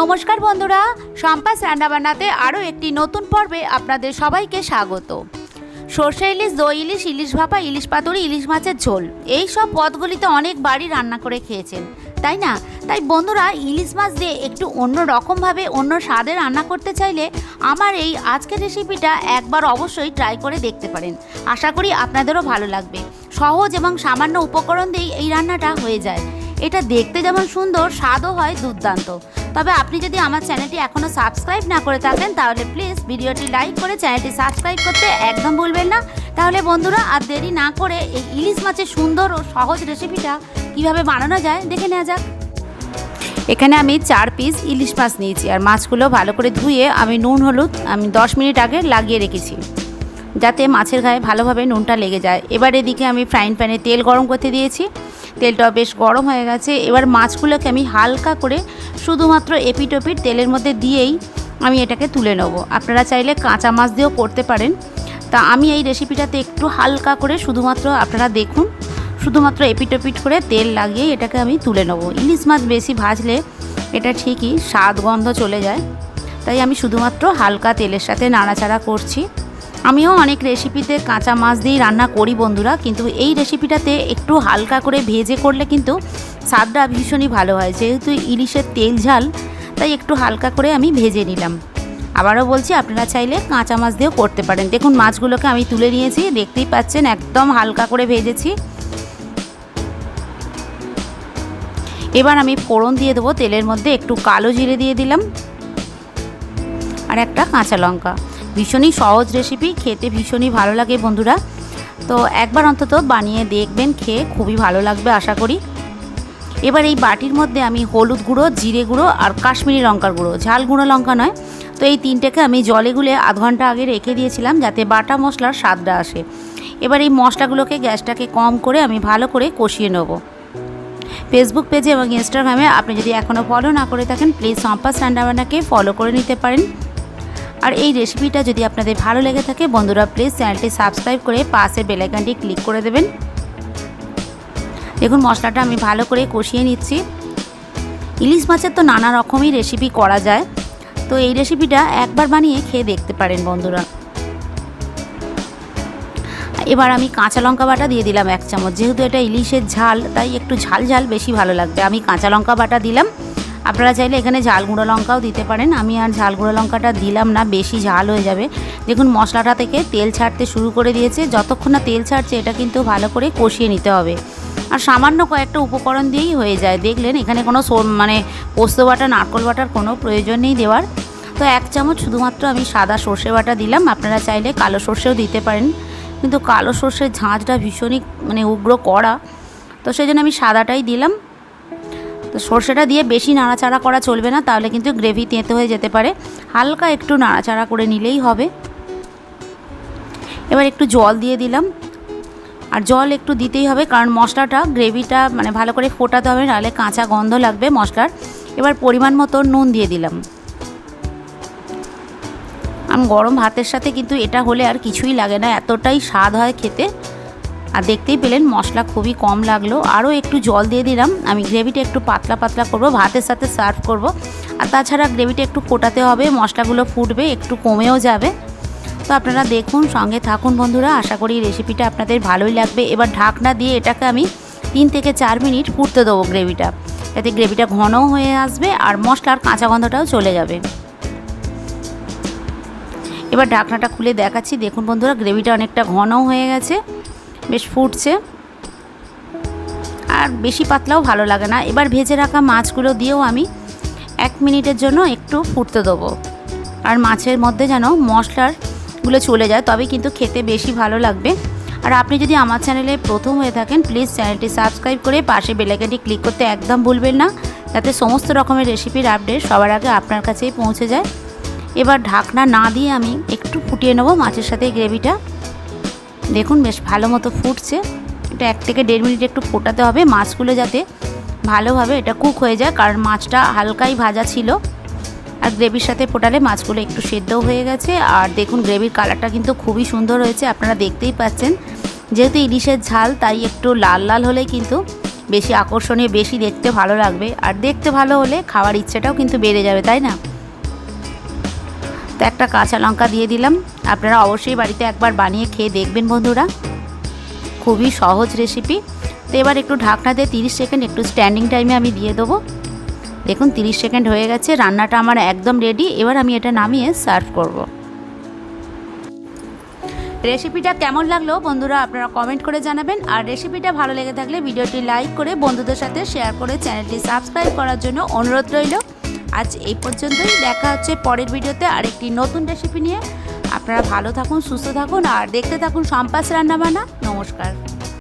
নমস্কার বন্ধুরা সম্পাস রান্নাবান্নাতে আরও একটি নতুন পর্বে আপনাদের সবাইকে স্বাগত। সর্ষে ইলিশ, দই ইলিশ ইলিশ ভাপা, ইলিশ পাতুরি, ইলিশ মাছের ঝোল, এই সব পদগুলিতে অনেক বাড়ি রান্না করে খেয়েছেন, তাই না? তাই বন্ধুরা, ইলিশ মাছ দিয়ে একটু অন্য রকমভাবে, অন্য স্বাদে রান্না করতে চাইলে আমার এই আজকের রেসিপিটা একবার অবশ্যই ট্রাই করে দেখতে পারেন। আশা করি আপনাদেরও ভালো লাগবে। সহজ এবং সামান্য উপকরণ দিয়েই এই রান্নাটা হয়ে যায়। এটা দেখতে যেমন সুন্দর, স্বাদও হয় দুর্দান্ত। তবে আপনি যদি আমার চ্যানেলটি এখনও সাবস্ক্রাইব না করে থাকেন, তাহলে প্লিজ ভিডিওটি লাইক করে চ্যানেলটি সাবস্ক্রাইব করতে একদম ভুলবেন না। তাহলে বন্ধুরা, আর দেরি না করে এই ইলিশ মাছের সুন্দর ও সহজ রেসিপিটা কীভাবে বানানো যায় দেখে নেওয়া যাক। এখানে আমি চার পিস ইলিশ মাছ নিয়েছি, আর মাছগুলো ভালো করে ধুয়ে আমি নুন, হলুদ, আমি দশ মিনিট আগে লাগিয়ে রেখেছি, যাতে মাছের গায়ে ভালোভাবে নুনটা লেগে যায়। এবার এদিকে আমি ফ্রাইং প্যানে তেল গরম করতে দিয়েছি। তেলটা বেশ গরম হয়ে গেছে। এবার মাছগুলোকে আমি হালকা করে শুধুমাত্র এপিটোপিট তেলের মধ্যে দিয়েই আমি এটাকে তুলে নেব। আপনারা চাইলে কাঁচা মাছ দিয়েও করতে পারেন। তা আমি এই রেসিপিটাতে একটু হালকা করে শুধুমাত্র আপনারা দেখুন, শুধুমাত্র এপিটোপিট করে তেল লাগিয়ে এটাকে আমি তুলে নেব। ইলিশ মাছ বেশি ভাজলে এটা ঠিকই স্বাদ গন্ধ চলে যায়। তাই আমি শুধুমাত্র হালকা তেলের সাথে নাড়াচাড়া করছি। আমিও অনেক রেসিপিতে কাঁচা মাছ দিয়েই রান্না করি বন্ধুরা, কিন্তু এই রেসিপিটাতে একটু হালকা করে ভেজে করলে কিন্তু স্বাদটা ভীষণই ভালো হয়। যেহেতু ইলিশের তেল ঝাল, তাই একটু হালকা করে আমি ভেজে নিলাম। আবারও বলছি, আপনারা চাইলে কাঁচা মাছ দিয়েও করতে পারেন। দেখুন, মাছগুলোকে আমি তুলে নিয়েছি, দেখতেই পাচ্ছেন একদম হালকা করে ভেজেছি। এবার আমি ফোড়ন দিয়ে দেবো, তেলের মধ্যে একটু কালো জিরে দিয়ে দিলাম। আর একটা কাঁচা লঙ্কা। ভীষণই সহজ রেসিপি খেতে ভীষণই ভালো লাগে বন্ধুরা। তো একবার অন্তত বানিয়ে দেখবেন, খেয়ে খুবই ভালো লাগবে আশা করি। এবার এই বাটির মধ্যে আমি হলুদ গুঁড়ো, জিরে গুঁড়ো আর কাশ্মীরি লঙ্কার গুঁড়ো। ঝাল গুঁড়ো লঙ্কা নয়। তো এই তিনটেকে আমি জলে গুলে আধ ঘণ্টা আগে রেখে দিয়েছিলাম যাতে বাটা মশলার স্বাদটা আসে। এবার এই মশলাগুলোকে গ্যাসটাকে কম করে আমি ভালো করে কষিয়ে নেব। ফেসবুক পেজে এবং ইনস্টাগ্রামে আপনি যদি এখনও ফলো না করে থাকেন প্লিজ সম্পাস রান্নাবান্নাকে ফলো করে নিতে পারেন। আর এই রেসিপিটা যদি আপনাদের ভালো লেগে থাকে, বন্ধুরা প্লিজ চ্যানেলটি সাবস্ক্রাইব করে পাশের বেলাইকানটি ক্লিক করে দেবেন। দেখুন, মশলাটা আমি ভালো করে কষিয়ে নিচ্ছি। ইলিশ মাছের তো নানা রকমই রেসিপি করা যায়। তো এই রেসিপিটা একবার বানিয়ে খেয়ে দেখতে পারেন, বন্ধুরা। এবার আমি কাঁচা লঙ্কা বাটা দিয়ে দিলাম এক চামচ। যেহেতু এটা ইলিশের ঝাল, তাই একটু ঝাল ঝাল বেশি ভালো লাগবে। আমি কাঁচা লঙ্কা বাটা দিলাম। আপনারা চাইলে এখানে ঝাল গুঁড়ো লঙ্কাও দিতে পারেন। আমি আর ঝাল গুঁড়ো লঙ্কাটা দিলাম না, বেশি ঝাল হয়ে যাবে। দেখুন, মশলাটা থেকে তেল ছাড়তে শুরু করে দিয়েছে। যতক্ষণ না তেল ছাড়ছে, এটা কিন্তু ভালো করে কষিয়ে নিতে হবে। আর সামান্য কয়েকটা উপকরণ দিয়েই হয়ে যায়। দেখলেন, এখানে কোনো মানে পোস্ত বাটা নারকল বাটার কোনো প্রয়োজন নেই দেওয়ার। তো এক চামচ শুধুমাত্র আমি সাদা সর্ষে বাটা দিলাম। আপনারা চাইলে কালো সর্ষেও দিতে পারেন। কিন্তু কালো সর্ষের ঝাঁঝটা ভীষণই মানে উগ্র কড়া। তো সেই জন্য আমি সাদাটাই দিলাম। তো সর্ষেটা দিয়ে বেশি নাড়াচাড়া করা চলবে না, তাহলে কিন্তু গ্রেভি তেঁতে হয়ে যেতে পারে। হালকা একটু নাড়াচাড়া করে নিলেই হবে। এবার একটু জল দিয়ে দিলাম। আর জল একটু দিতেই হবে, কারণ মশলাটা, গ্রেভিটা মানে ভালো করে ফোটাতে হবে, নাহলে কাঁচা গন্ধ লাগবে মশলার। এবার পরিমাণ মতো নুন দিয়ে দিলাম। আমি গরম ভাতের সাথে কিন্তু এটা হলে আর কিছুই লাগে না, এতটাই স্বাদ হয় খেতে। আর দেখতেই পেলেন মশলা খুবই কম লাগল। আরও একটু জল দিয়ে দিলাম। আমি গ্রেভিটা একটু পাতলা পাতলা করব, ভাতের সাথে সার্ভ করব। আর তাছাড়া গ্রেভিটা একটু ফোটাতে হবে, মশলাগুলো ফুটবে, একটু কমেও যাবে। তো আপনারা দেখুন, সঙ্গে থাকুন বন্ধুরা, আশা করি রেসিপিটা আপনাদের ভালোই লাগবে। এবার ঢাকনা দিয়ে এটাকে আমি তিন থেকে চার মিনিট ফুটতে দেবো গ্রেভিটা। যাতে গ্রেভিটা ঘনও হয়ে আসবে আর মশলার কাঁচা গন্ধটাও চলে যাবে। এবার ঢাকনাটা খুলে দেখাচ্ছি। দেখুন বন্ধুরা, গ্রেভিটা অনেকটা ঘনও হয়ে গেছে। বেশ ফুটছে। আর বেশি পাতলাও ভালো লাগে না। এবার ভেজে রাখা মাছগুলো দিয়েও আমি এক মিনিটের জন্য একটু ফুটতে দেবো। আর মাছের মধ্যে যেন মশলারগুলো চলে যায় তবে কিন্তু খেতে বেশি ভালো লাগবে। আর আপনি যদি আমার চ্যানেলে প্রথম হয়ে থাকেন প্লিজ চ্যানেলটি সাবস্ক্রাইব করে পাশে বেলাইকানটি ক্লিক করতে একদম ভুলবেন না, যাতে সমস্ত রকমের রেসিপির আপডেট সবার আগে আপনার কাছেই পৌঁছে যায়। এবার ঢাকনা না দিয়ে আমি একটু ফুটিয়ে নেব মাছের সাথে গ্রেভিটা দেখুন বেশ ভালো মতো ফুটছে। এটা এক থেকে দেড় মিনিট একটু ফোটাতে হবে, মাছগুলো যাতে ভালোভাবে এটা কুক হয়ে যায়, কারণ মাছটা হালকাই ভাজা ছিল। আর গ্রেভির সাথে ফোটালে মাছগুলো একটু সেদ্ধও হয়ে গেছে। আর দেখুন গ্রেভির কালারটা কিন্তু খুবই সুন্দর হয়েছে, আপনারা দেখতেই পাচ্ছেন। যেহেতু ইলিশের ঝাল, তাই একটু লাল লাল হলেই কিন্তু বেশি আকর্ষণীয়, বেশি দেখতে ভালো লাগবে। আর দেখতে ভালো হলে খাওয়ার ইচ্ছেটাও কিন্তু বেড়ে যাবে, তাই না? তো একটা কাঁচা লঙ্কা দিয়ে দিলাম। আপনারা অবশ্যই বাড়িতে একবার বানিয়ে খেয়ে দেখবেন বন্ধুরা। খুবই সহজ রেসিপি তো এবার একটু ঢাকনা দিয়ে তিরিশ সেকেন্ড একটু স্ট্যান্ডিং টাইমে আমি দিয়ে দেবো। দেখুন, তিরিশ সেকেন্ড হয়ে গেছে, রান্নাটা আমার একদম রেডি এবার আমি এটা নামিয়ে সার্ভ করব। রেসিপিটা কেমন লাগল বন্ধুরা, আপনারা কমেন্ট করে জানাবেন। আর রেসিপিটা ভালো লেগে থাকলে ভিডিওটি লাইক করে বন্ধুদের সাথে শেয়ার করে চ্যানেলটি সাবস্ক্রাইব করার জন্য অনুরোধ রইল। আজ এই পর্যন্তই, দেখা হচ্ছে পরের ভিডিওতে আরেকটি নতুন রেসিপি নিয়ে। আপনারা ভালো থাকুন সুস্থ থাকুন আর দেখতে থাকুন সম্পাস রান্নাবান্না। নমস্কার।